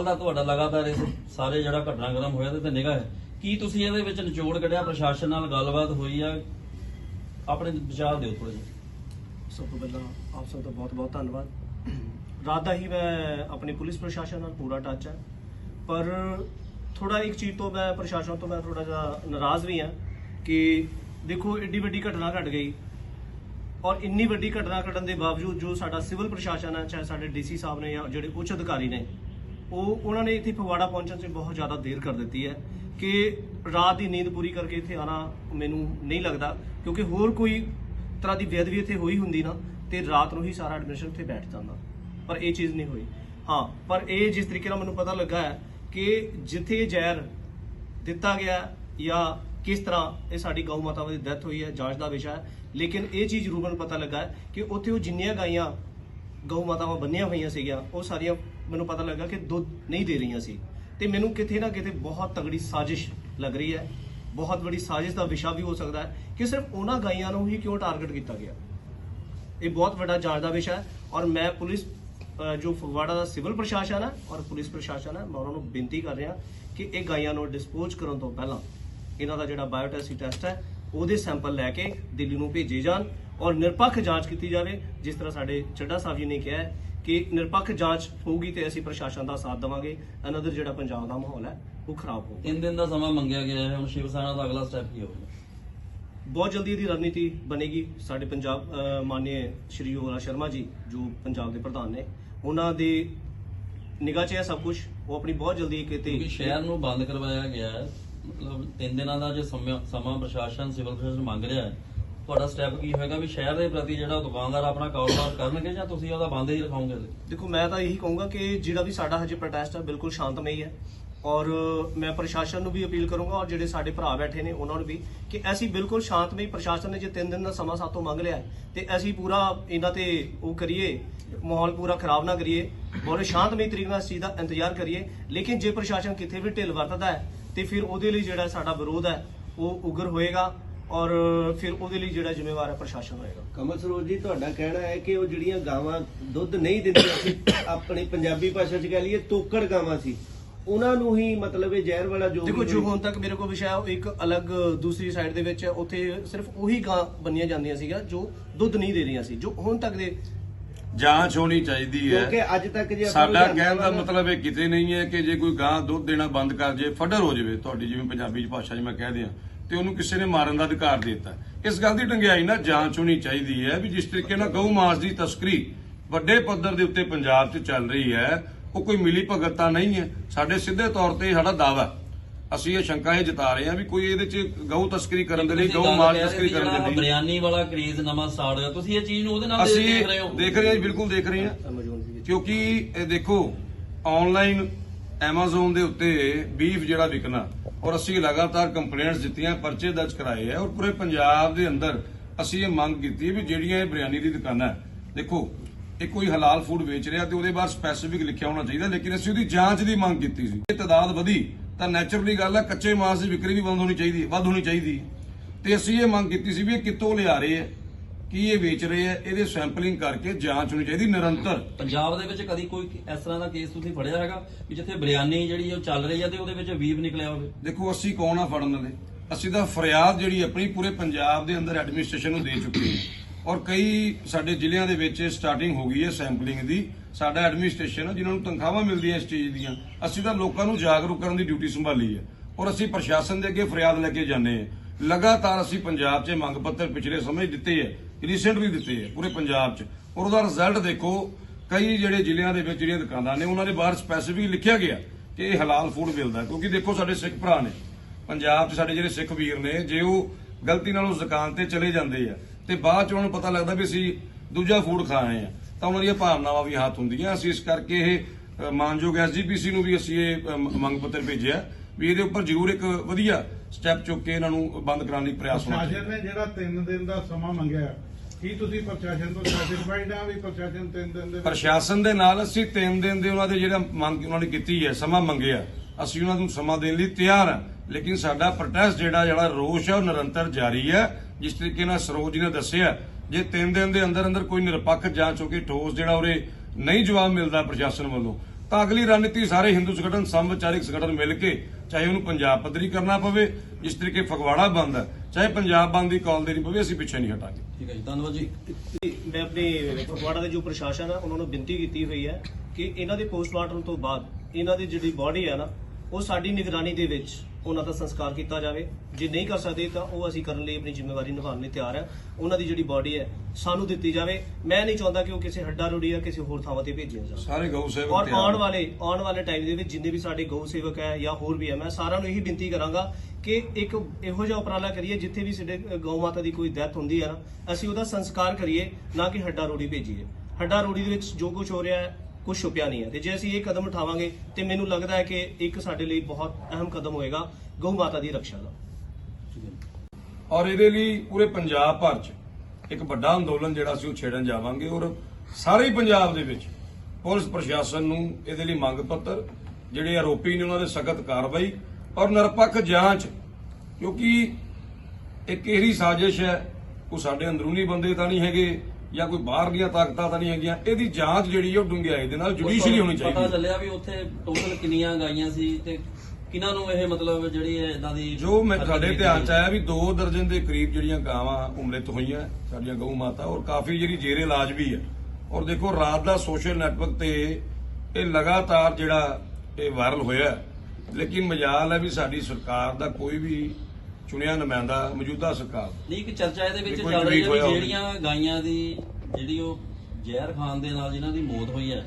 ਕੱਲ ਦਾ ਤੁਹਾਡਾ ਲਗਾਤਾਰ ਇਸ ਸਾਰੇ ਜਿਹੜਾ ਘਟਨਾਕ੍ਰਮ ਹੋਇਆ ਤੇ ਨਿਗਾਹ ਹੈ। ਕੀ ਤੁਸੀਂ ਇਹਦੇ ਵਿੱਚ ਨਿਚੋੜ ਕੱਢਿਆ, ਪ੍ਰਸ਼ਾਸਨ ਨਾਲ ਗੱਲਬਾਤ ਹੋਈ ਆ? ਆਪਣੇ ਵਿਚਾਰ ਦਿਓ ਥੋੜੇ ਜਿਹਾ। ਸਭ ਤੋਂ ਪਹਿਲਾਂ ਆਪ ਸਭ ਦਾ ਬਹੁਤ-ਬਹੁਤ ਧੰਨਵਾਦ। ਰਾਤ ਦਾ ਹੀ ਮੈਂ ਆਪਣੀ ਪੁਲਿਸ ਪ੍ਰਸ਼ਾਸਨ ਨਾਲ ਪੂਰਾ ਟੱਚ ਹੈ ਪਰ ਥੋੜਾ ਇੱਕ ਚੀਜ਼ ਤੋਂ ਮੈਂ ਪ੍ਰਸ਼ਾਸਨ ਤੋਂ ਮੈਂ ਥੋੜਾ ਜਿਹਾ ਨਾਰਾਜ਼ ਵੀ ਹਾਂ ਕਿ ਦੇਖੋ ਏਡੀ ਵੱਡੀ ਘਟਨਾ ਘਟ ਗਈ। ਔਰ ਇੰਨੀ ਵੱਡੀ ਘਟਨਾ ਘਟਣ ਦੇ ਬਾਵਜੂਦ ਜੋ ਸਾਡਾ ਸਿਵਲ ਪ੍ਰਸ਼ਾਸਨ ਹੈ ਚਾਹੇ ਸਾਡੇ ਡੀਸੀ ਸਾਹਿਬ ਨੇ ਜਾਂ ਜਿਹੜੇ ਉੱਚ ਅਧਿਕਾਰੀ ਨੇ ਉਹ, ਉਹਨਾਂ ਨੇ ਇੱਥੇ ਫਗਵਾੜਾ ਪਹੁੰਚਣ 'ਚ ਬਹੁਤ ਜ਼ਿਆਦਾ ਦੇਰ ਕਰ ਦਿੱਤੀ ਹੈ ਕਿ ਰਾਤ ਦੀ ਨੀਂਦ ਪੂਰੀ ਕਰਕੇ ਇੱਥੇ ਆਣਾ ਮੈਨੂੰ ਨਹੀਂ ਲੱਗਦਾ, ਕਿਉਂਕਿ ਹੋਰ ਕੋਈ ਤਰ੍ਹਾਂ ਦੀ ਬੇਅਦਬੀ ਇੱਥੇ ਹੋਈ ਹੁੰਦੀ ਨਾ, ਤੇ ਰਾਤ ਨੂੰ ਹੀ ਸਾਰਾ ਐਡਮਿਸ਼ਨ ਇੱਥੇ ਬੈਠ ਜਾਂਦਾ। ਪਰ ਇਹ ਚੀਜ਼ ਨਹੀਂ ਹੋਈ। ਹਾਂ, ਪਰ ਇਹ ਜਿਸ ਤਰੀਕੇ ਨਾਲ ਮੈਨੂੰ ਪਤਾ ਲੱਗਾ ਹੈ ਕਿ ਜਿੱਥੇ ਇਹ ਜ਼ਹਿਰ ਦਿੱਤਾ ਗਿਆ ਜਾਂ ਕਿਸ ਤਰ੍ਹਾਂ ਇਹ ਸਾਡੀ ਗਊ ਮਾਤਾ ਦੀ ਡੈਥ ਹੋਈ ਹੈ, ਜਾਂਚ ਦਾ ਵਿਸ਼ਾ ਹੈ, ਲੇਕਿਨ ਇਹ ਚੀਜ਼ ਜ਼ਰੂਰ ਮੈਨੂੰ ਪਤਾ ਲੱਗਾ ਹੈ ਕਿ ਉੱਥੇ ਉਹ ਜਿੰਨੀਆਂ ਗਾਈਆਂ ਗਊ ਮਾਤਾਵਾਂ ਬੰਨੀਆਂ ਹੋਈਆਂ ਸੀਗੀਆਂ, ਉਹ ਸਾਰੀਆਂ ਮੈਨੂੰ ਪਤਾ ਲੱਗਾ ਕਿ ਦੁੱਧ ਨਹੀਂ ਦੇ ਰਹੀਆਂ ਸੀ। ਤੇ ਮੈਨੂੰ ਕਿਤੇ ਨਾ ਕਿਤੇ ਬਹੁਤ ਤਗੜੀ ਸਾਜ਼ਿਸ਼ ਲੱਗ ਰਹੀ ਹੈ। ਬਹੁਤ ਵੱਡੀ ਸਾਜ਼ਿਸ਼ ਦਾ ਵਿਸ਼ਾ ਵੀ ਹੋ ਸਕਦਾ ਹੈ ਕਿ ਸਿਰਫ ਉਹਨਾਂ ਗਾਈਆਂ ਨੂੰ ਹੀ ਕਿਉਂ ਟਾਰਗੇਟ ਕੀਤਾ ਗਿਆ। ਇਹ ਬਹੁਤ ਵੱਡਾ ਜਾਂਚ ਦਾ ਵਿਸ਼ਾ ਹੈ ਔਰ ਮੈਂ ਪੁਲਿਸ ਜੋ ਫਗਵਾੜਾ ਦਾ ਸਿਵਲ ਪ੍ਰਸ਼ਾਸਨ ਹੈ ਔਰ ਪੁਲਿਸ ਪ੍ਰਸ਼ਾਸਨ ਹੈ, ਮੈਂ ਉਹਨਾਂ ਨੂੰ ਬੇਨਤੀ ਕਰ ਰਿਹਾ ਕਿ ਇਹ ਗਾਈਆਂ ਨੂੰ ਡਿਸਪੋਜ਼ ਕਰਨ ਤੋਂ ਪਹਿਲਾਂ ਇਹਨਾਂ ਦਾ ਜਿਹੜਾ ਬਾਇਓਟੈਸੀ ਟੈਸਟ ਹੈ, ਉਹਦੇ ਸੈਂਪਲ ਲੈ ਕੇ ਦਿੱਲੀ ਨੂੰ ਭੇਜੇ ਜਾਣ। ਔਰ ਨਿਰਪੱਖ ਜਾਂਚ ਕੀਤੀ ਜਾਵੇ ਜਿਸ ਤਰ੍ਹਾਂ ਸਾਡੇ ਚੱਡਾ ਸਾਹਿਬ ਜੀ ਨੇ ਕਿਹਾ ਹੈ ਕਿ ਨਿਰਪੱਖ ਜਾਂਚ ਹੋਊਗੀ ਤੇ ਅਸੀਂ ਪ੍ਰਸ਼ਾਸਨ ਦਾ ਸਾਥ ਦੇਵਾਂਗੇ। ਅਨਦਰ ਜਿਹੜਾ ਪੰਜਾਬ ਦਾ ਮਾਹੌਲ ਹੈ ਉਹ ਖਰਾਬ ਹੋਊਗਾ। ਤਿੰਨ ਦਿਨ ਦਾ ਸਮਾਂ ਮੰਗਿਆ ਗਿਆ ਹੈ ਹੁਣ ਸ਼ਿਵ ਸੈਨਾ ਦਾ ਅਗਲਾ ਸਟੈਪ ਕੀ ਹੋਵੇਗਾ ਬਹੁਤ ਜਲਦੀ ਇਹਦੀ ਰਣਨੀਤੀ ਬਣੇਗੀ। ਸਾਡੇ ਪੰਜਾਬ ਮਾਨਯ ਸ਼੍ਰੀ ਯੋਗਰਾ ਸ਼ਰਮਾ ਜੀ ਜੋ ਪੰਜਾਬ ਦੇ ਪ੍ਰਧਾਨ ਨੇ ਉਹਨਾਂ ਦੀ ਨਿਗਾਹ 'ਚ ਇਹ ਸਭ ਕੁਝ ਉਹ ਆਪਣੀ ਬਹੁਤ ਜਲਦੀ ਕਿਤੇ ਸ਼ਹਿਰ ਨੂੰ ਬੰਦ ਕਰਵਾਇਆ ਗਿਆ ਹੈ। ਮਤਲਬ ਤਿੰਨ ਦਿਨਾਂ ਦਾ ਜੇ ਸਮਾਂ ਸਮਾਂ ਪ੍ਰਸ਼ਾਸਨ ਸਿਵਲ ਪ੍ਰਸ਼ਾਸਨ ਮੰਗ ਰਿਹਾ ਹੈ ਤੁਹਾਡਾ ਸਟੈਪ ਕੀ ਹੋਏਗਾ ਵੀ ਸ਼ਹਿਰ ਦੇ ਪ੍ਰਤੀ ਜਿਹੜਾ ਦੁਕਾਨਦਾਰ ਆਪਣਾ ਕਾਰੋਬਾਰ ਕਰਨਗੇ ਜਾਂ ਤੁਸੀਂ ਉਹਦਾ ਬੰਦ ਹੀ ਰਖਾਓਗੇ ਦੇਖੋ ਮੈਂ ਤਾਂ ਇਹੀ ਕਹੂੰਗਾ ਕਿ ਜਿਹੜਾ ਵੀ ਸਾਡਾ ਹਜੇ ਪ੍ਰੋਟੈਸਟ ਹੈ ਬਿਲਕੁਲ ਸ਼ਾਂਤਮਈ ਹੈ। ਔਰ ਮੈਂ ਪ੍ਰਸ਼ਾਸਨ ਨੂੰ ਵੀ ਅਪੀਲ ਕਰੂੰਗਾ ਔਰ ਜਿਹੜੇ ਸਾਡੇ ਭਰਾ ਬੈਠੇ ਨੇ ਉਹਨਾਂ ਨੂੰ ਵੀ ਕਿ ਅਸੀਂ ਬਿਲਕੁਲ ਸ਼ਾਂਤਮਈ ਪ੍ਰਸ਼ਾਸਨ ਨੇ ਜੇ 3 ਦਿਨ ਦਾ ਸਮਾਂ ਸਾਤੋਂ ਮੰਗ ਲਿਆ ਹੈ, ਤੇ ਅਸੀਂ ਪੂਰਾ ਇਹਨਾਂ ਤੇ ਉਹ ਕਰੀਏ ਮਾਹੌਲ ਪੂਰਾ ਖਰਾਬ ਨਾ ਕਰੀਏ ਔਰ ਸ਼ਾਂਤਮਈ ਤਰੀਕੇ ਨਾਲ ਇਸ ਚੀਜ਼ ਦਾ ਇੰਤਜ਼ਾਰ ਕਰੀਏ। ਲੇਕਿਨ ਜੇ ਪ੍ਰਸ਼ਾਸਨ ਕਿਤੇ ਵੀ ਢਿੱਲ ਵਰਤਦਾ ਹੈ ਤੇ ਫਿਰ ਉਹਦੇ ਲਈ ਜਿਹੜਾ ਸਾਡਾ ਵਿਰੋਧ ਹੈ ਉਹ ਉਗਰ ਹੋਏਗਾ। ਔਰ ਫਿਰ ਉਹਦੇ ਲਈ ਜਿਹੜਾ ਜ਼ਿੰਮੇਵਾਰ ਹੈ ਪ੍ਰਸ਼ਾਸਨ ਹੋਏਗਾ। ਕਮਲ ਸਰੋਜ ਜੀ ਤੁਹਾਡਾ ਕਹਿਣਾ ਹੈ ਕਿ ਉਹ ਜਿਹੜੀਆਂ ਗਾਵਾਂ ਦੁੱਧ ਨਹੀਂ ਦਿੰਦੀਆਂ ਸੀ ਆਪਣੀ ਪੰਜਾਬੀ ਭਾਸ਼ਾ 'ਚ ਕਹਿ ਲਈਏ ਤੋਕੜ ਗਾਵਾਂ ਸੀ ਉਹਨਾਂ ਨੂੰ ਹੀ ਮਤਲਬ ਇਹ ਜ਼ਹਿਰ ਵਾਲਾ ਜੋ ਦੇਖੋ ਜੋ ਹੁਣ ਤੱਕ ਮੇਰੇ ਕੋਲ ਵਿਸ਼ਾ ਹੈ ਉਹ ਇੱਕ ਅਲੱਗ ਦੂਸਰੀ ਸਾਈਡ ਦੇ ਵਿੱਚ ਹੈ, ਉੱਥੇ ਸਿਰਫ ਉਹੀ ਗਾਂ ਬੰਨੀਆਂ ਜਾਂਦੀਆਂ ਸੀਗਾ ਜੋ ਦੁੱਧ ਨਹੀਂ ਦੇ ਰਹੀਆਂ ਸੀ ਜੋ ਹੁਣ ਤੱਕ ਦੇ ਜਾਂਚ ਹੋਣੀ ਚਾਹੀਦੀ ਕਿਉਂਕਿ ਹੈ ਅੱਜ ਤੱਕ ਜੇ ਸਾਡਾ ਕਹਿਣ ਦਾ ਮਤਲਬ ਇਹ ਕਿਤੇ ਨਹੀਂ ਹੈ ਕਿ ਜੇ ਕੋਈ ਗਾਂ ਦੁੱਧ ਦੇਣਾ ਬੰਦ ਕਰ ਜੇ ਫੱਡਰ ਹੋ ਜਾਵੇ। ਤੁਹਾਡੀ ਜਿਵੇਂ ਪੰਜਾਬੀ ਭਾਸ਼ਾ 'ਚ ਮੈਂ ਕਹਿ ਦਿਆਂ ਤੇ ਉਹਨੂੰ ਕਿਸੇ ਨੇ ਮਾਰਨ ਦਾ ਅਧਿਕਾਰ ਦਿੱਤਾ। ਇਸ ਗੱਲ ਦੀ ਡੰਗਿਆਈ ਨਾ ਜਾਂਚ ਹੋਣੀ ਚਾਹੀਦੀ ਹੈ ਵੀ ਜਿਸ ਤਰੀਕੇ ਨਾਲ ਗਊ ਮਾਸ ਦੀ ਤਸਕਰੀ ਵੱਡੇ ਪੱਧਰ ਦੇ ਉੱਤੇ ਪੰਜਾਬ 'ਚ ਚੱਲ ਰਹੀ ਹੈ ਉਹ ਕੋਈ ਮਿਲੀ ਭਗਤ ਤਾਂ ਨਹੀਂ ਹੈ। ਸਾਡੇ ਸਿੱਧੇ ਤੌਰ ਤੇ ਸਾਡਾ ਦਾਵਾ। ਅਸੀਂ ਇਹ ਸ਼ੰਕਾ ਇਹ ਜਤਾ ਰਹੇ ਹਾਂ ਵੀ ਕੋਈ ਇਹਦੇ 'ਚ ਗਊ ਤਸਕਰੀ ਕਰਨ ਦੇ ਲਈ ਗਊ ਰਹੇ ਤਸਕਰੀ ਕਰਨ ਦੇ ਲਈ। ਬਿਰਿਆਨੀ ਵਾਲਾ ਕ੍ਰੇਜ਼ ਨਵਾਂ ਸਟਾਰਟ ਹੋਇਆ ਤੁਸੀਂ ਇਹ ਚੀਜ਼ ਨੂੰ ਉਹਦੇ ਨਾਲ ਦੇਖ ਰਹੇ ਹੋ। ਦੇਖ ਰਹੇ ਹਾਂ ਜੀ, ਬਿਲਕੁਲ ਦੇਖ ਰਹੇ ਹਾਂ। ਕਿਉਂਕਿ ਇਹ ਦੇਖੋ ਆਨਲਾਈਨ Amazon ਦੇ ਉੱਤੇ ਬੀਫ ਜਿਹੜਾ ਵਿਕਣਾ ਔਰ ਅਸੀਂ ਲਗਾਤਾਰ ਕੰਪਲੇਂਟਸ ਦਿੱਤੀਆਂ ਪਰਚੇ ਦਰਜ ਕਰਾਏ ਆ ਔਰ ਪੂਰੇ ਪੰਜਾਬ ਦੇ ਅੰਦਰ ਅਸੀਂ ਇਹ ਮੰਗ ਕੀਤੀ ਵੀ ਜਿਹੜੀਆਂ ਇਹ ਬਿਰਿਆਨੀ ਦੀ ਦੁਕਾਨਾਂ ਹੈ, ਦੇਖੋ ਇਹ ਕੋਈ ਹਲਾਲ ਫੂਡ ਵੇਚ ਰਿਹਾ ਤੇ ਉਹਦੇ ਬਾਅਦ ਸਪੈਸੀਫਿਕ ਲਿਖਿਆ ਹੋਣਾ ਚਾਹੀਦਾ ਲੇਕਿਨ ਅਸੀਂ ਉਹਦੀ ਜਾਂਚ ਦੀ ਮੰਗ ਕੀਤੀ ਸੀ। ਇਹ ਤਦਾਦ ਵਧੀ ਤਾਂ ਨੈਚੁਰਲੀ ਗੱਲ ਹੈ ਕੱਚੇ ਮਾਸ ਦੀ ਵਿਕਰੀ ਵੀ ਬੰਦ ਹੋਣੀ ਚਾਹੀਦੀ ਹੈ ਵੱਧ ਹੋਣੀ ਚਾਹੀਦੀ। ਹੈ ਤੇ ਅਸੀਂ ਇਹ ਮੰਗ ਕੀਤੀ ਸੀ ਵੀ ਇਹ ਕਿੱਥੋਂ ਲਿਆ ਰਹੇ ਹੈ ਕੀ ਇਹ ਵੇਚ ਰਹੇ ਹੈ ਇਹਦੇ ਸੈਂਪਲਿੰਗ ਕਰਕੇ ਜਾਂਚ ਹੋਣੀ ਚਾਹੀਦੀ ਨਿਰੰਤਰ। ਪੰਜਾਬ ਦੇ ਵਿੱਚ ਕਦੀ ਕੋਈ ਇਸ ਤਰ੍ਹਾਂ ਦਾ ਕੇਸ ਤੁਸੀਂ ਫੜਿਆ ਹੈਗਾ ਵੀ ਜਿੱਥੇ ਬਿਰਿਆਨੀ ਜਿਹੜੀ ਉਹ ਚੱਲ ਰਹੀ ਹੈ ਤੇ ਉਹਦੇ ਵਿੱਚ ਵੀਵ ਨਿਕਲਿਆ ਹੋਵੇ? ਦੇਖੋ ਅਸੀਂ ਕੌਣ ਆ ਫੜਨ ਵਾਲੇ? ਅਸੀਂ ਤਾਂ ਫਰਿਆਦ ਜਿਹੜੀ ਆਪਣੀ ਪੂਰੇ ਪੰਜਾਬ ਦੇ ਅੰਦਰ ਐਡਮਿਨਿਸਟ੍ਰੇਸ਼ਨ ਨੂੰ ਦੇ ਚੁੱਕੇ ਹਾਂ। ਔਰ ਕਈ ਸਾਡੇ ਜ਼ਿਲ੍ਹਿਆਂ ਦੇ ਵਿੱਚ ਸਟਾਰਟਿੰਗ ਹੋ ਗਈ ਹੈ ਸੈਂਪਲਿੰਗ ਦੀ। ਸਾਡਾ ਐਡਮਿਨਿਸਟ੍ਰੇਸ਼ਨ ਹੈ ਜਿਨ੍ਹਾਂ ਨੂੰ ਤਨਖਾਹਾਂ ਮਿਲਦੀਆਂ ਇਸ ਚੀਜ਼ ਦੀਆਂ। ਅਸੀਂ ਤਾਂ ਲੋਕਾਂ ਨੂੰ ਜਾਗਰੂਕ ਕਰਨ ਦੀ ਡਿਊਟੀ ਸੰਭਾਲੀ ਹੈ। ਔਰ ਅਸੀਂ ਪ੍ਰਸ਼ਾਸਨ ਦੇ ਅੱਗੇ ਫਰਿਆਦ ਲੈ ਕੇ ਜਾਂਦੇ ਹਾਂ। ਲਗਾਤਾਰ ਅਸੀਂ ਪੰਜਾਬ 'ਚ ਮੰਗ ਪੱਤਰ ਪਿਛਲੇ ਸਮੇਂ ਦਿੱਤੇ ਹੈ। ਰੀਸੈਂਟਲੀ ਦਿੱਤੇ ਹੈ ਪੂਰੇ ਪੰਜਾਬ 'ਚ। ਔਰ ਉਹਦਾ ਰਿਜ਼ਲਟ ਦੇਖੋ ਕਈ ਜਿਹੜੇ ਜ਼ਿਲ੍ਹਿਆਂ ਦੇ ਵਿੱਚ ਜਿਹੜੀਆਂ ਦੁਕਾਨਾਂ ਨੇ ਉਹਨਾਂ ਦੇ ਬਾਹਰ ਸਪੈਸੀਫਿਕ ਲਿਖਿਆ ਗਿਆ ਕਿ ਇਹ ਹਲਾਲ ਫੂਡ ਮਿਲਦਾ। ਕਿਉਂਕਿ ਦੇਖੋ ਸਾਡੇ ਸਿੱਖ ਭਰਾ ਨੇ ਪੰਜਾਬ 'ਚ ਸਾਡੇ ਜਿਹੜੇ ਸਿੱਖ ਵੀਰ ਨੇ ਜੇ ਉਹ ਗਲਤੀ ਨਾਲ ਉਸ ਦੁਕਾਨ ਤੇ ਚਲੇ ਜਾਂਦੇ ਆ ਤੇ ਬਾਅਦ 'ਚ ਉਹਨਾਂ ਨੂੰ ਪਤਾ ਲੱਗਦਾ ਵੀ ਅਸੀਂ ਦੂਜਾ ਫੂਡ ਖਾ ਰਹੇ ਆ ਤਾਂ ਉਹਨਾਂ ਦੀਆਂ ਭਾਵਨਾਵਾਂ ਵੀ ਹੱਥ ਹੁੰਦੀਆਂ। ਅਸੀਂ ਇਸ ਕਰਕੇ ਇਹ ਮਾਨਯੋਗ ਐਸਜੀਪੀਸੀ ਨੂੰ ਵੀ ਅਸੀਂ ਇਹ ਮੰਗ ਪੱਤਰ ਭੇਜਿਆ ਵੀ ਇਹਦੇ ਉੱਪਰ ਜ਼ਰੂਰ ਇੱਕ ਵਧੀਆ ਸਟੈਪ ਚੁੱਕ ਕੇ ਇਹਨਾਂ ਨੂੰ ਬੰਦ ਕਰਾਉਣ ਲਈ ਪ੍ਰਯਾਸ ਹੋਣਾ ਚਾਹੀਦਾ ਨੇ ਜਿਹੜਾ 3 ਦਿਨ ਦਾ ਸਮਾਂ ਮੰਗਿਆ ਕੀ ਤੁਸੀਂ ਪ੍ਰਸ਼ਾਸਨ ਤੋਂ ਸੈਟੀਸਫਾਈਡ ਆ ਵੀ ਪ੍ਰਸ਼ਾਸਨ 3 ਦਿਨ ਦੇ ਪ੍ਰਸ਼ਾਸਨ ਦੇ ਨਾਲ ਅਸੀਂ ਤਿੰਨ ਦਿਨ ਦੇ ਉਹਨਾਂ ਦੇ ਜਿਹੜਾ ਮੰਗ ਉਹਨਾਂ ਨੇ ਕੀਤੀ ਹੈ, ਸਮਾਂ ਮੰਗਿਆ। ਅਸੀਂ ਉਹਨਾਂ ਨੂੰ ਸਮਾਂ ਦੇਣ ਲਈ ਤਿਆਰ ਹਾਂ। ਲੇਕਿਨ ਸਾਡਾ ਪ੍ਰੋਟੈਸਟ ਜਿਹੜਾ ਜਿਹੜਾ ਰੋਸ਼ ਹੈ, ਉਹ ਨਿਰੰਤਰ ਜਾਰੀ ਹੈ। ਜਿਸ ਤਰੀਕੇ ਨਾਲ ਸਰੋਜ ਜੀ ਨੇ ਦੱਸਿਆ, ਜੇ ਤਿੰਨ ਦਿਨ ਦੇ ਅੰਦਰ ਅੰਦਰ ਕੋਈ ਨਿਰਪੱਖ ਜਾਂਚ ਹੋ ਕੇ ਠੋਸ ਜਿਹੜਾ ਉਰੇ ਨਹੀਂ ਜਵਾਬ ਮਿਲਦਾ ਪ੍ਰਸ਼ਾਸਨ ਵੱਲੋਂ, ਤਾਂ ਅਗਲੀ ਰਣਨੀਤੀ ਸਾਰੇ ਹਿੰਦੂ ਸੰਗਠਨ, ਸਮਵਿਚਾਰਿਕ ਸੰਗਠਨ ਮਿਲ ਕੇ ਚਾਹੇ ਉਹਨੂੰ ਪੰਜਾਬ ਪੱਧਰੀ ਕਰਨਾ ਪਵੇ, ਜਿਸ ਤਰੀਕੇ ਫਗਵਾੜਾ ਬੰਦ ਹੈ। ਚਾਹੇ ਪੰਜਾਬ ਬੰਦ ਦੀ ਕਾਲ ਦੇਣੀ ਪਵੇ, ਅਸੀਂ ਪਿੱਛੇ ਨਹੀਂ ਹਟਾਂਗੇ। ਠੀਕ ਹੈ ਜੀ, ਧੰਨਵਾਦ ਜੀ। ਮੈਂ ਆਪਣੇ ਫਗਵਾੜਾ ਦੇ ਜੋ ਪ੍ਰਸ਼ਾਸਨ ਆ, ਉਹਨਾਂ ਨੂੰ ਬੇਨਤੀ ਕੀਤੀ ਹੋਈ ਹੈ ਕਿ ਇਹਨਾਂ ਦੇ ਪੋਸਟਮਾਰਟਮ ਤੋਂ ਬਾਅਦ ਇਹਨਾਂ ਦੀ ਜਿਹੜੀ ਬਾਡੀ ਹੈ ਨਾ ਉਹ ਸਾਡੀ ਨਿਗਰਾਨੀ ਦੇ ਵਿੱਚ ਉਹਨਾਂ ਦਾ ਸੰਸਕਾਰ ਕੀਤਾ ਜਾਵੇ। ਜੇ ਨਹੀਂ ਕਰ ਸਕਦੇ ਤਾਂ ਉਹ ਅਸੀਂ ਕਰਨ ਲਈ ਆਪਣੀ ਜ਼ਿੰਮੇਵਾਰੀ ਨਿਭਾਉਣ ਲਈ ਤਿਆਰ ਹੈ ਉਹਨਾਂ ਦੀ ਜਿਹੜੀ ਬਾਡੀ ਹੈ ਸਾਨੂੰ ਦਿੱਤੀ ਜਾਵੇ। ਮੈਂ ਨਹੀਂ ਚਾਹੁੰਦਾ ਕਿ ਉਹ ਕਿਸੇ ਹੱਡਾ ਰੋੜੀ ਜਾਂ ਕਿਸੇ ਹੋਰ ਥਾਵਾਂ ਤੇ ਭੇਜੀਆਂ ਜਾਣ। ਸਾਰੇ ਗਊ ਸੇਵਕ ਔਰ ਆਉਣ। ਵਾਲੇ ਆਉਣ ਵਾਲੇ ਟਾਈਮ ਦੇ ਵਿੱਚ ਜਿੰਨੇ ਵੀ ਸਾਡੇ ਗਊ ਸੇਵਕ ਹੈ ਜਾਂ ਹੋਰ ਵੀ ਹੈ ਮੈਂ ਸਾਰਿਆਂ ਨੂੰ ਇਹੀ ਬੇਨਤੀ ਕਰਾਂਗਾ ਕਿ ਇੱਕ ਇਹੋ ਜਿਹਾ ਉਪਰਾਲਾ ਕਰੀਏ ਜਿੱਥੇ ਵੀ ਸਾਡੇ ਗਊ ਮਾਤਾ ਦੀ ਕੋਈ ਡੈਥ ਹੁੰਦੀ ਹੈ ਨਾ ਅਸੀਂ ਉਹਦਾ ਸੰਸਕਾਰ ਕਰੀਏ ਨਾ ਕਿ ਹੱਡਾ ਰੋੜੀ ਭੇਜੀਏ। ਹੱਡਾ ਰੋੜੀ ਦੇ ਵਿੱਚ ਜੋ ਕੁਝ ਹੋ ਰਿਹਾ ਹੈ ਕੁਝ ਛੁਪਿਆ ਨਹੀਂ ਹੈ। ਤੇ ਜੇ ਅਸੀਂ ਇਹ ਕਦਮ ਉਠਾਵਾਂਗੇ ਤੇ ਮੈਨੂੰ ਲੱਗਦਾ ਹੈ ਕਿ ਇੱਕ ਸਾਡੇ ਲਈ ਬਹੁਤ ਅਹਿਮ ਕਦਮ ਹੋਏਗਾ, ਗਊ ਮਾਤਾ ਦੀ ਰੱਖਿਆ ਦਾ। ਔਰ ਇਹਦੇ ਲਈ ਪੂਰੇ ਪੰਜਾਬ ਭਰ 'ਚ ਇੱਕ ਵੱਡਾ ਅੰਦੋਲਨ ਜਿਹੜਾ ਅਸੀਂ ਉਹ ਛੇੜਨ ਜਾਵਾਂਗੇ ਔਰ ਸਾਰੇ ਪੰਜਾਬ ਦੇ ਵਿੱਚ ਪੁਲਿਸ ਪ੍ਰਸ਼ਾਸਨ ਨੂੰ ਇਹਦੇ ਲਈ ਮੰਗ ਪੱਤਰ, ਜਿਹੜੇ ਆਰੋਪੀ ਨੇ ਉਹਨਾਂ ਦੇ ਸਖਤ ਕਾਰਵਾਈ ਔਰ ਨਿਰਪੱਖ ਜਾਂਚ, ਕਿਉਂਕਿ ਇੱਕ ਇਹੀ ਸਾਜ਼ਿਸ਼ ਹੈ, ਉਹ ਸਾਡੇ ਅੰਦਰੂਨੀ ਬੰਦੇ ਤਾਂ ਨਹੀਂ ਹੈਗੇ ਜਾਂ ਕੋਈ ਬਾਹਰ ਦੀਆਂ ਤਾਕਤਾਂ ਤਾਂ ਨਹੀਂ ਹੈਗੀਆਂ ਇਹਦੀ ਜਾਂਚ ਜਿਹੜੀ ਉਹ ਡੂੰਘਾਈ ਦੇ ਨਾਲ ਜੁਡੀਸ਼ੀਅਲੀ ਹੋਣੀ ਪਤਾ ਚਾਹੀਦੀ ਹੈ ਚੱਲਿਆ ਵੀ ਉੱਥੇ ਟੋਟਲ ਕਿੰਨੀਆਂ ਗਾਈਆਂ ਸੀ ਤੇ ਕਿਹਨਾਂ ਨੂੰ ਇਹ ਮਤਲਬ ਜਿਹੜੀ ਹੈ ਇਦਾਂ ਦੀ ਜੋ ਮੈਂ ਤੁਹਾਡੇ ਧਿਆਨ ਚ? ਆਇਆ ਵੀ 2 ਦਰਜਨ ਦੇ ਕਰੀਬ ਜਿਹੜੀਆਂ ਗਾਵਾਂ ਉਮਲਿਤ ਹੋਈਆਂ ਸਾਡੀਆਂ ਗਊ ਮਾਤਾ ਔਰ ਕਾਫੀ ਜਿਹੜੀ ਜੇਰੇ ਇਲਾਜ ਵੀ ਹੈ ਔਰ ਦੇਖੋ ਰਾਤ ਦਾ ਸੋਸ਼ਲ ਨੈਟਵਰਕ ਤੇ ਇਹ ਲਗਾਤਾਰ ਜਿਹੜਾ ਇਹ ਵਾਇਰਲ ਹੋਇਆ। ਲੇਕਿਨ ਮਜਾਲ ਹੈ ਵੀ ਸਾਡੀ ਸਰਕਾਰ ਦਾ ਕੋਈ ਵੀ ਚੁਣਿਆ ਨੁਮਾਇੰਦਾ ਮੌਜੂਦਾ ਸਰਕਾਰ ਦਾ। ਨਹੀਂ ਇੱਕ ਚਰਚਾ ਇਹਦੇ ਵਿੱਚ ਕੋਈ ਚੱਲ ਰਹੀ ਹੈ ਹੋਇਆ ਹੋਵੇ। ਜਿਹੜੀਆਂ ਗਾਈਆਂ ਦੀ ਜਿਹੜੀ ਉਹ ਜ਼ਹਿਰ ਖਾਨ ਦੇ ਨਾਲ ਜਿਨ੍ਹਾਂ ਦੀ ਮੌਤ ਹੋਈ ਹੈ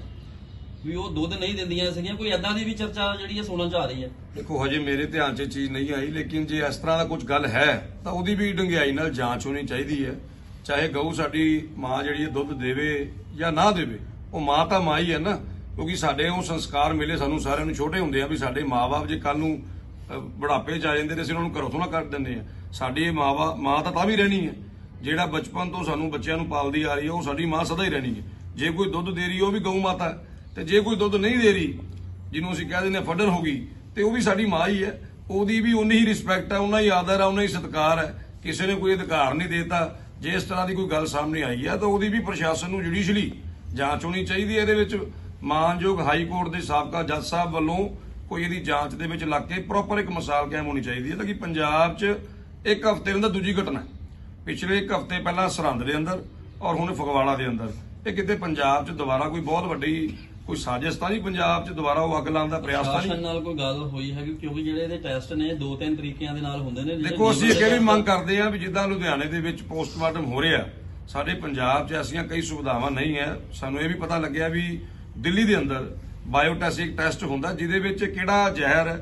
ਵੀ ਉਹ ਦੁੱਧ ਨਹੀਂ ਦਿੰਦੀਆਂ ਸੀਗੀਆਂ। ਕੋਈ ਐਦਾਂ ਦੀ ਵੀ ਚਰਚਾ ਜਿਹੜੀ ਹੈ ਸੁਣਨ ਚ ਆ ਰਹੀ ਹੈ? ਦੇਖੋ ਹਜੇ ਮੇਰੇ ਧਿਆਨ 'ਚ ਇਹ ਚੀਜ਼ ਨਹੀਂ ਆਈ ਲੇਕਿਨ ਜੇ ਇਸ ਤਰ੍ਹਾਂ ਦਾ ਕੁਝ ਗੱਲ ਹੈ ਤਾਂ ਉਹਦੀ ਵੀ ਡੰਗਿਆਈ ਨਾਲ ਜਾਂਚ ਹੋਣੀ ਚਾਹੀਦੀ ਹੈ। ਚਾਹੇ ਗਊ ਸਾਡੀ ਮਾਂ ਜਿਹੜੀ ਹੈ ਦੁੱਧ ਦੇਵੇ ਜਾਂ ਨਾ ਦੇਵੇ ਉਹ ਮਾਂ ਤਾਂ ਮਾਂ ਹੀ ਹੈ ਨਾ। ਕਿਉਂਕਿ ਸਾਡੇ ਉਹ ਸੰਸਕਾਰ ਮਿਲੇ ਸਾਨੂੰ ਸਾਰਿਆਂ ਨੂੰ ਛੋਟੇ ਹੁੰਦੇ ਆ ਵੀ ਸਾਡੇ ਮਾਪੇ ਜੇ ਕੱਲ ਨੂੰ ਬੁਢਾਪੇ 'ਚ ਆ ਜਾਂਦੇ ਤੇ ਅਸੀਂ ਉਹਨਾਂ ਨੂੰ ਘਰੋਂ ਨਾ ਕੱਢ ਦਿੰਦੇ ਆ ਸਾਡੀ ਮਾਵਾ ਮਾਂ ਤਾਂ ਤਾਂ ਵੀ ਰਹਿਣੀ ਹੈ। ਜਿਹੜਾ ਬਚਪਨ ਤੋਂ ਸਾਨੂੰ ਬੱਚਿਆਂ ਨੂੰ ਪਾਲਦੀ ਆ ਰਹੀ ਹੈ, ਉਹ ਸਾਡੀ ਮਾਂ ਸਦਾ ਹੀ ਰਹਿਣੀ ਹੈ। ਜੇ ਕੋਈ ਦੁੱਧ ਦੇ ਰਹੀ ਉਹ ਵੀ ਗਊ ਮਾਤਾ ਹੈ। ਤੇ ਜੇ ਕੋਈ ਦੁੱਧ ਨਹੀਂ ਦੇ ਰਹੀ, ਜਿਹਨੂੰ ਅਸੀਂ ਕਹਿ ਦਿੰਦੇ ਹਾਂ ਫੱਡਰ ਹੋ ਗਈ, ਤੇ ਉਹ ਵੀ ਸਾਡੀ ਮਾਂ ਹੀ ਹੈ। ਉਹਦੀ ਵੀ ਉਨੀ ਹੀ ਰਿਸਪੈਕਟ ਹੈ ਉਨਾ ਹੀ ਆਦਰ ਹੈ ਉਨਾ ਹੀ ਸਤਿਕਾਰ ਹੈ। ਕਿਸੇ ਨੇ ਕੋਈ ਅਧਿਕਾਰ ਨਹੀਂ ਦੇਤਾ। ਜੇ ਇਸ ਤਰ੍ਹਾਂ ਦੀ ਕੋਈ ਗੱਲ ਸਾਹਮਣੇ ਆਈ ਹੈ, ਤਾਂ ਉਹਦੀ ਵੀ ਪ੍ਰਸ਼ਾਸਨ ਨੂੰ ਜੁਡੀਸ਼ਲੀ ਜਾਂਚ ਹੋਣੀ ਚਾਹੀਦੀ ਹੈ। ਇਹਦੇ ਵਿੱਚ ਮਾਨਯੋਗ ਹਾਈ ਕੋਰਟ ਦੇ ਸਾਬਕਾ ਜੱਜ ਸਾਹਿਬ ਵੱਲੋਂ ਕੋਈ ਇਹਦੀ ਜਾਂਚ ਦੇ ਵਿੱਚ ਲੱਗ ਕੇ ਪ੍ਰੋਪਰ ਇੱਕ ਮਿਸਾਲ ਕਾਇਮ ਹੋਣੀ ਚਾਹੀਦੀ ਹੈ ਤਾਂ ਕਿ ਪੰਜਾਬ 'ਚ ਇੱਕ ਹਫ਼ਤੇ ਦੇ ਅੰਦਰ ਦੂਜੀ ਘਟਨਾ ਹੈ। ਪਿਛਲੇ ਇੱਕ ਹਫ਼ਤੇ ਪਹਿਲਾਂ ਸਰਹੰਦ ਦੇ ਅੰਦਰ ਔਰ ਹੁਣ ਫਗਵਾੜਾ ਦੇ ਅੰਦਰ। ਇਹ ਕਿਤੇ ਪੰਜਾਬ 'ਚ ਦੁਬਾਰਾ ਕੋਈ ਬਹੁਤ ਵੱਡੀ ਕੋਈ ਸਾਜ਼ਿਸ਼ ਤਾਂ ਨਹੀਂ ਪੰਜਾਬ 'ਚ ਦੁਬਾਰਾ ਉਹ ਅੱਗ ਲਾਉਣ ਦਾ ਪ੍ਰਯਾਸ ਤਾਂ ਨਹੀਂ। ਨਾਲ ਕੋਈ ਗੱਲ ਹੋਈ ਹੈਗੀ ਕਿਉਂਕਿ ਜਿਹੜੇ ਇਹਦੇ ਟੈਸਟ ਨੇ ਦੋ ਤਿੰਨ ਤਰੀਕਿਆਂ ਦੇ ਨਾਲ ਹੁੰਦੇ ਨੇ ਦੇਖੋ ਅਸੀਂ ਅੱਗੇ ਵੀ ਮੰਗ ਕਰਦੇ ਹਾਂ ਵੀ ਜਿੱਦਾਂ ਲੁਧਿਆਣੇ ਦੇ ਵਿੱਚ ਪੋਸਟਮਾਰਟਮ ਹੋ ਰਿਹਾ ਸਾਡੇ ਪੰਜਾਬ 'ਚ ਐਸੀਆਂ ਕਈ ਸੁਵਿਧਾਵਾਂ ਨਹੀਂ ਹੈ। ਸਾਨੂੰ ਇਹ ਵੀ ਪਤਾ ਲੱਗਿਆ ਵੀ ਦਿੱਲੀ ਦੇ ਅੰਦਰ ਬਾਇਓਟੈਸਿਕ ਟੈਸਟ ਹੁੰਦਾ ਜਿਹਦੇ ਵਿੱਚ ਕਿਹੜਾ ਜ਼ਹਿਰ ਹੈ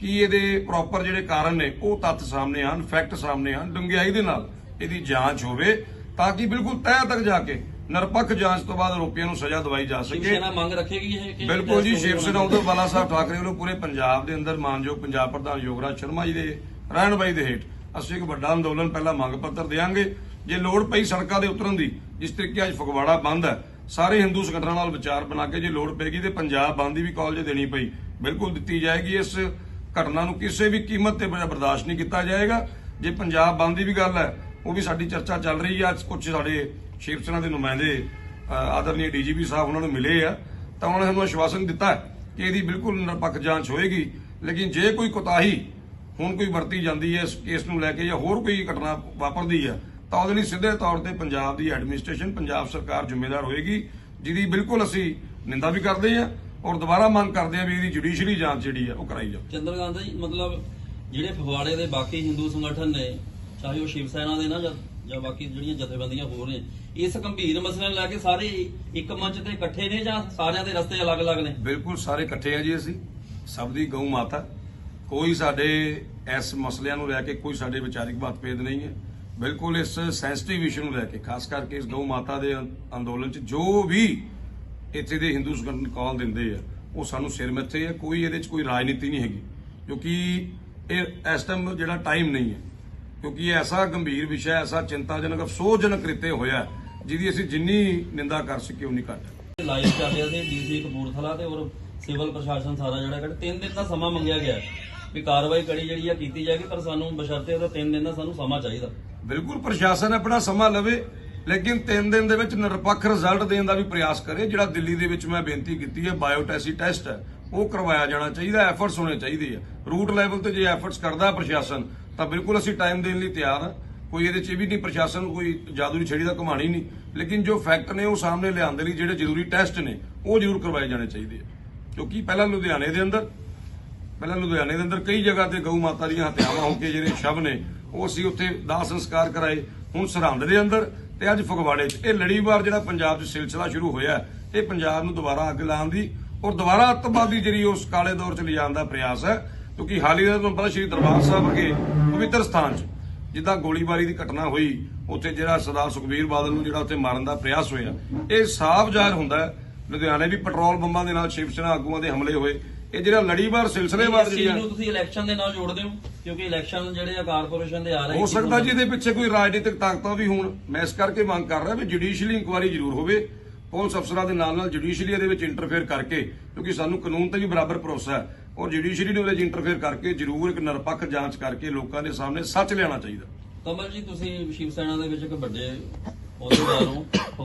ਕੀ ਇਹਦੇ ਪ੍ਰੋਪਰ ਜਿਹੜੇ ਕਾਰਨ ਨੇ ਉਹ ਤੱਥ ਸਾਹਮਣੇ ਆਣ ਫੈਕਟ ਸਾਹਮਣੇ ਆਣ ਡੂੰਘਾਈ ਦੇ ਨਾਲ ਇਹਦੀ ਜਾਂਚ ਹੋਵੇ ਤਾਂ ਕਿ ਬਿਲਕੁਲ ਤਹਿ ਤੱਕ ਜਾ ਕੇ ਨਿਰਪੱਖ ਜਾਂਚ ਤੋਂ ਬਾਅਦ ਆਰੋਪੀਆਂ ਨੂੰ ਸਜ਼ਾ ਦਵਾਈ ਜਾ ਸਕੇ। ਸੈਨਾ ਮੰਗ ਰੱਖੇਗੀ ਇਹ ਕਿ ਬਿਲਕੁਲ ਜੀ ਸ਼ਿਵ ਸੈਨਾ ਉਧਰ ਬਾਲਾ ਸਾਹਿਬ ਠਾਕਰੇ ਵੱਲੋਂ ਪੂਰੇ ਪੰਜਾਬ ਦੇ ਅੰਦਰ ਮਾਨਯੋਗ ਪੰਜਾਬ ਪ੍ਰਧਾਨ ਯੋਗਰਾਜ ਸ਼ਰਮਾ ਜੀ ਦੇ ਰਹਿਣ ਬਾਈ ਦੇ ਹੇਠ ਅਸੀਂ ਇੱਕ ਵੱਡਾ ਅੰਦੋਲਨ ਪਹਿਲਾਂ ਮੰਗ ਪੱਤਰ ਦੇਵਾਂਗੇ ਜੇ ਲੋੜ ਪਈ ਸੜਕਾਂ ਦੇ ਉਤਰਨ ਦੀ ਜਿਸ ਤਰੀਕੇ ਅੱਜ ਫਗਵਾੜਾ ਬੰਦ ਹੈ ਸਾਰੇ ਹਿੰਦੂ ਸੰਗਠਨਾਂ ਨਾਲ ਵਿਚਾਰ ਬਣਾ ਕੇ ਜੇ ਲੋੜ ਪੈਗੀ ਤੇ ਪੰਜਾਬ ਬੰਦ ਦੀ ਵੀ ਕਾਲ ਜੇ ਦੇਣੀ ਪਈ ਬਿਲਕੁਲ ਦਿੱਤੀ ਜਾਏਗੀ। ਇਸ ਘਟਨਾ ਨੂੰ ਕਿਸੇ ਵੀ ਕੀਮਤ ਤੇ ਬਰਦਾਸ਼ਤ ਨਹੀਂ ਕੀਤਾ ਜਾਏਗਾ। ਜੇ ਪੰਜਾਬ ਬੰਦ ਦੀ ਵੀ ਗੱਲ ਹੈ ਉਹ ਵੀ ਸਾਡੀ ਚਰਚਾ ਚੱਲ ਰਹੀ ਹੈ ਅੱਜ ਕੁਝ ਸਾਡੇ ਸ਼ਿਵ ਸੈਨਾ ਦੇ ਨੁਮਾਇੰਦੇ ਅ, ਆਦਰਨੀय ਡੀਜੀਪੀ ਸਾਹਿਬ ਉਹਨਾਂ ਨੂੰ ਮਿਲੇ ਆ ਤਾਂ ਉਹਨਾਂ ਨੇ ਸਾਨੂੰ ਆਸ਼ਵਾਸਨ ਦਿੱਤਾ ਕਿ ਇਹਦੀ ਬਿਲਕੁਲ ਨਿਰਪੱਖ ਜਾਂਚ ਹੋਏਗੀ। ਲੇਕਿਨ ਜੇ ਕੋਈ ਕੋਤਾਹੀ ਹੁਣ ਕੋਈ ਵਰਤੀ ਜਾਂਦੀ ਹੈ ਇਸ ਕੇਸ ਨੂੰ ਲੈ ਕੇ ਜਾਂ ਹੋਰ ਕੋਈ ਘਟਨਾ ਵਾਪਰਦੀ ਹੈ ਤਾਂ ਉਹਦੇ ਲਈ ਸਿੱਧੇ ਤੌਰ ਤੇ ਪੰਜਾਬ ਦੀ ਐਡਮਿਨਿਸਟ੍ਰੇਸ਼ਨ ਪੰਜਾਬ ਸਰਕਾਰ ਜ਼ਿੰਮੇਦਾਰ ਹੋਏਗੀ ਜਿਹਦੀ ਬਿਲਕੁਲ ਅਸੀਂ ਨਿੰਦਾ ਵੀ ਕਰਦੇ ਹਾਂ ਔਰ ਦੁਬਾਰਾ ਮੰਗ ਕਰਦੇ ਹਾਂ ਵੀ ਇਹਦੀ ਜੁਡੀਸ਼ੀਅਲੀ ਜਾਂਚ ਜਿਹੜੀ ਹੈ ਉਹ ਕਰਾਈ ਜਾਵੇ। ਚੰਦਰਕਾਂਤ ਜੀ ਮਤਲਬ ਜਿਹੜੇ ਫਗਵਾੜੇ ਦੇ ਬਾਕੀ ਹਿੰਦੂ ਸੰਗਠਨ ਨੇ ਚਾਹੇ ਉਹ ਸ਼ਿਵ ਸੈਨਾ ਦੇ ਨਾ ਜਾਂ ਜਾਂ ਬਾਕੀ ਜਿਹੜੀਆਂ ਜਥੇਬੰਦੀਆਂ ਹੋਰ ਨੇ ਇਸ ਗੰਭੀਰ ਮਸਲੇ ਨੂੰ ਲੈ ਕੇ ਸਾਰੇ ਇੱਕ ਮੰਚ ਤੇ ਇਕੱਠੇ ਨੇ ਜਾਂ ਸਾਰਿਆਂ ਦੇ ਰਸਤੇ ਅਲੱਗ-ਅਲੱਗ ਨੇ? ਬਿਲਕੁਲ ਸਾਰੇ ਇਕੱਠੇ ਆ ਜੀ ਅਸੀਂ ਸਭ ਦੀ ਗਊ ਮਾਤਾ। ਕੋਈ ਸਾਡੇ ਇਸ ਮਸਲਿਆਂ ਨੂੰ ਲੈ ਕੇ ਕੋਈ ਸਾਡੇ ਵਿਚਾਰਿਕ ਮਤਭੇਦ ਨਹੀਂ ਹੈ। ਬਿਲਕੁਲ ਇਸ ਸੈਂਸਿਟਿਵ ਇਸ਼ੂ ਨੂੰ ਲੈ ਕੇ, ਖਾਸ ਕਰਕੇ ਇਸ ਗਊ ਮਾਤਾ ਦੇ ਅੰ- ਅੰਦੋਲਨ 'ਚ ਜੋ ਵੀ ਇੱਥੇ ਦੇ ਹਿੰਦੂ ਸੰਗਠਨ ਕਾਲ ਦਿੰਦੇ ਆ, ਉਹ ਸਾਨੂੰ ਸਿਰ ਮੱਥੇ ਆ, ਕੋਈ ਇਹਦੇ 'ਚ ਕੋਈ ਰਾਜਨੀਤੀ ਨਹੀਂ ਹੈਗੀ। ਕਿਉਂਕਿ ਇਹ, ਇਸ ਟਾਈਮ ਜਿਹੜਾ ਟਾਈਮ ਨਹੀਂ ਹੈ, ਕਿਉਂਕਿ ਐਸਾ ਗੰਭੀਰ ਵਿਸ਼ਾ ਐਸਾ ਚਿੰਤਾਜਨਕ, ਅਫਸੋਸਜਨਕ ਕ੍ਰਿਤੇ ਹੋਇਆ ਜਿਹਦੀ ਅਸੀਂ ਜਿੰਨੀ ਨਿੰਦਾ ਕਰ ਸਕੀਏ ਉਨੀ ਘੱਟ। ਲਾਈਵ ਚੱਲ ਰਿਹਾ ਸੀ ਡੀਸੀ ਕਪੂਰਥਲਾ ਤੇ ਔਰ ਸਿਵਲ ਪ੍ਰਸ਼ਾਸਨ ਸਾਰਾ ਜਿਹੜਾ ਕਿ ਤਿੰਨ ਦਿਨ ਦਾ ਸਮਾਂ ਮੰਗਿਆ ਗਿਆ ਵੀ ਕਾਰਵਾਈ ਕੜੀ ਜਿਹੜੀ ਆ ਕੀਤੀ ਜਾਏਗੀ, ਪਰ ਸਾਨੂੰ ਬਸ਼ਰਤੇ ਉਹਦਾ ਤਿੰਨ ਦਿਨ ਦਾ ਸਾਨੂੰ ਸਮਾਂ ਚਾਹੀਦਾ। ਬਿਲਕੁਲ ਪ੍ਰਸ਼ਾਸਨ ਆਪਣਾ ਸਮਾਂ ਲਵੇ, ਲੇਕਿਨ 3 ਦਿਨ ਦੇ ਵਿੱਚ ਨਿਰਪੱਖ ਰਿਜ਼ਲਟ ਦੇਣ ਦਾ ਵੀ ਪ੍ਰਯਾਸ ਕਰੇ, ਜਿਹੜਾ ਦਿੱਲੀ ਦੇ ਵਿੱਚ ਮੈਂ ਬੇਨਤੀ ਕੀਤੀ ਹੈ ਬਾਇਓਟੈਸੀ ਟੈਸਟ ਹੈ ਉਹ ਕਰਵਾਇਆ ਜਾਣਾ ਚਾਹੀਦਾ ਐਫਰਟਸ ਹੋਣੇ ਚਾਹੀਦੇ ਆ। ਰੂਟ ਲੈਵਲ ਤੇ ਜੇ ਐਫਰਟਸ ਕਰਦਾ ਪ੍ਰਸ਼ਾਸਨ, ਤਾਂ ਬਿਲਕੁਲ ਅਸੀਂ ਟਾਈਮ ਦੇਣ ਲਈ ਤਿਆਰ ਹਾਂ ਕੋਈ ਇਹਦੇ ਚ ਇਹ ਵੀ ਨਹੀਂ, ਪ੍ਰਸ਼ਾਸਨ ਨੂੰ ਕੋਈ ਜਾਦੂ ਦੀ ਛੜੀ ਦਾ ਕਮਾਣੀ ਨਹੀਂ। ਲੇਕਿਨ ਜੋ ਫੈਕਟ ਨੇ ਉਹ ਸਾਹਮਣੇ ਲਿਆਉਣ ਦੇ ਲਈ ਜਿਹੜੇ ਜ਼ਰੂਰੀ ਟੈਸਟ ਨੇ, ਉਹ ਜ਼ਰੂਰ ਕਰਵਾਏ ਜਾਣੇ ਚਾਹੀਦੇ ਆ। ਕਿਉਂਕਿ ਪਹਿਲਾਂ ਲੁਧਿਆਣੇ ਦੇ ਅੰਦਰ, ਪਹਿਲਾਂ ਲੁਧਿਆਣੇ ਦੇ ਅੰਦਰ ਕਈ ਜਗ੍ਹਾ ਤੇ ਗਊ ਮਾਤਾ ਦੀਆਂ ਹੱਤਿਆਵਾਂ ਹੋ ਕੇ ਜਿਹੜੇ ਸ਼ਵ ਨੇ ਉਹ ਅਸੀਂ ਉੱਥੇ ਦਾਹ ਸੰਸਕਾਰ ਕਰਾਏ, ਹੁਣ ਸਰਹੰਦ ਦੇ ਅੰਦਰ ਤੇ ਅੱਜ ਫਗਵਾੜੇ 'ਚ। ਇਹ ਲੜੀਵਾਰ ਜਿਹੜਾ ਪੰਜਾਬ 'ਚ ਸਿਲਸਿਲਾ ਸ਼ੁਰੂ ਹੋਇਆ, ਇਹ ਪੰਜਾਬ ਨੂੰ ਦੁਬਾਰਾ ਅੱਗ ਲਾਉਣ ਦੀ ਔਰ ਦੁਬਾਰਾ ਅੱਤਵਾਦੀ ਜਿਹੜੀ ਉਸ ਕਾਲੇ ਦੌਰ 'ਚ ਲਿਜਾਣ ਦਾ ਪ੍ਰਯਾਸ ਹੈ, ਕਿਉਂਕਿ ਹਾਲ ਹੀ ਦਾ ਤੁਹਾਨੂੰ ਪਤਾ ਸ਼੍ਰੀ ਦਰਬਾਰ ਸਾਹਿਬ ਵਰਗੇ ਪਵਿੱਤਰ ਸਥਾਨ 'ਚ, ਜਿੱਦਾਂ ਗੋਲੀਬਾਰੀ ਦੀ ਘਟਨਾ ਹੋਈ, ਉੱਥੇ ਜਿਹੜਾ ਸਰਦਾਰ ਸੁਖਬੀਰ ਬਾਦਲ ਨੂੰ ਜਿਹੜਾ ਉੱਥੇ ਮਾਰਨ ਦਾ ਪ੍ਰਯਾਸ ਹੋਇਆ, ਇਹ ਸਾਫ਼ ਜ਼ਾਹਰ ਹੁੰਦਾ ਹੈ। ਲੁਧਿਆਣੇ ਵੀ ਪੈਟਰੋਲ ਬੰਬਾਂ ਦੇ ਨਾਲ ਸ਼ਿਵ ਸੈਨਾ ਆਗੂਆਂ ਦੇ ਹਮਲੇ ਹੋਏ ਇਹ ਜਿਹੜਾ ਲੜੀਵਾਰ ਸਿਲਸਿਲੇਵਾਰ ਇਸ ਚੀਜ਼ ਜਿਹੜੀਆਂ ਨੂੰ ਤੁਸੀਂ ਇਲੈਕਸ਼ਨ ਦੇ ਨਾਲ ਜੋੜਦੇ ਹੋ? ਕਿਉਂਕਿ ਇਲੈਕਸ਼ਨ ਜਿਹੜੇ ਆ ਕਾਰਪੋਰੇਸ਼ਨ ਦੇ ਆ ਰਹੇ ਹੋ ਸਕਦਾ ਜੀ ਇਹਦੇ ਪਿੱਛੇ ਕੋਈ ਰਾਜਨੀਤਿਕ ਤਾਕਤਾਂ ਵੀ ਹੋਣ। ਮੈਂ ਇਸ ਕਰਕੇ ਮੰਗ ਕਰ ਰਿਹਾ ਵੀ ਜੁਡੀਸ਼ੀਅਲੀ ਇਨਕੁਆਇਰੀ ਜ਼ਰੂਰ ਹੋਵੇ। ਪੁਲਿਸ ਅਫਸਰਾਂ ਦੇ ਨਾਲ ਨਾਲ ਜੁਡੀਸ਼ੀਅਲੀ ਇਹਦੇ ਵਿੱਚ ਇੰਟਰਫੇਅਰ ਕਰਕੇ ਕਿਉਂਕਿ ਸਾਨੂੰ ਕਾਨੂੰਨ ਤੇ ਵੀ ਬਰਾਬਰ ਭਰੋਸਾ ਹੈ। ਔਰ ਜੁਡੀਸ਼ੀਅਲੀ ਨੂੰ ਇਹਦੇ ਵਿੱਚ ਇੰਟਰਫੇਅਰ ਕਰਕੇ ਜ਼ਰੂਰ ਇੱਕ ਨਿਰਪੱਖ ਜਾਂਚ ਕਰਕੇ ਲੋਕਾਂ ਦੇ ਸਾਹਮਣੇ ਸੱਚ ਲਿਆਉਣਾ ਚਾਹੀਦਾ। ਕਮਲ ਜੀ ਤੁਸੀਂ ਸ਼ਿਵ ਸੈਨਾ ਦੇ ਵਿੱਚ ਇੱਕ ਵੱਡੇ ਅਹੁਦੇਦਾਰ ਹੋ।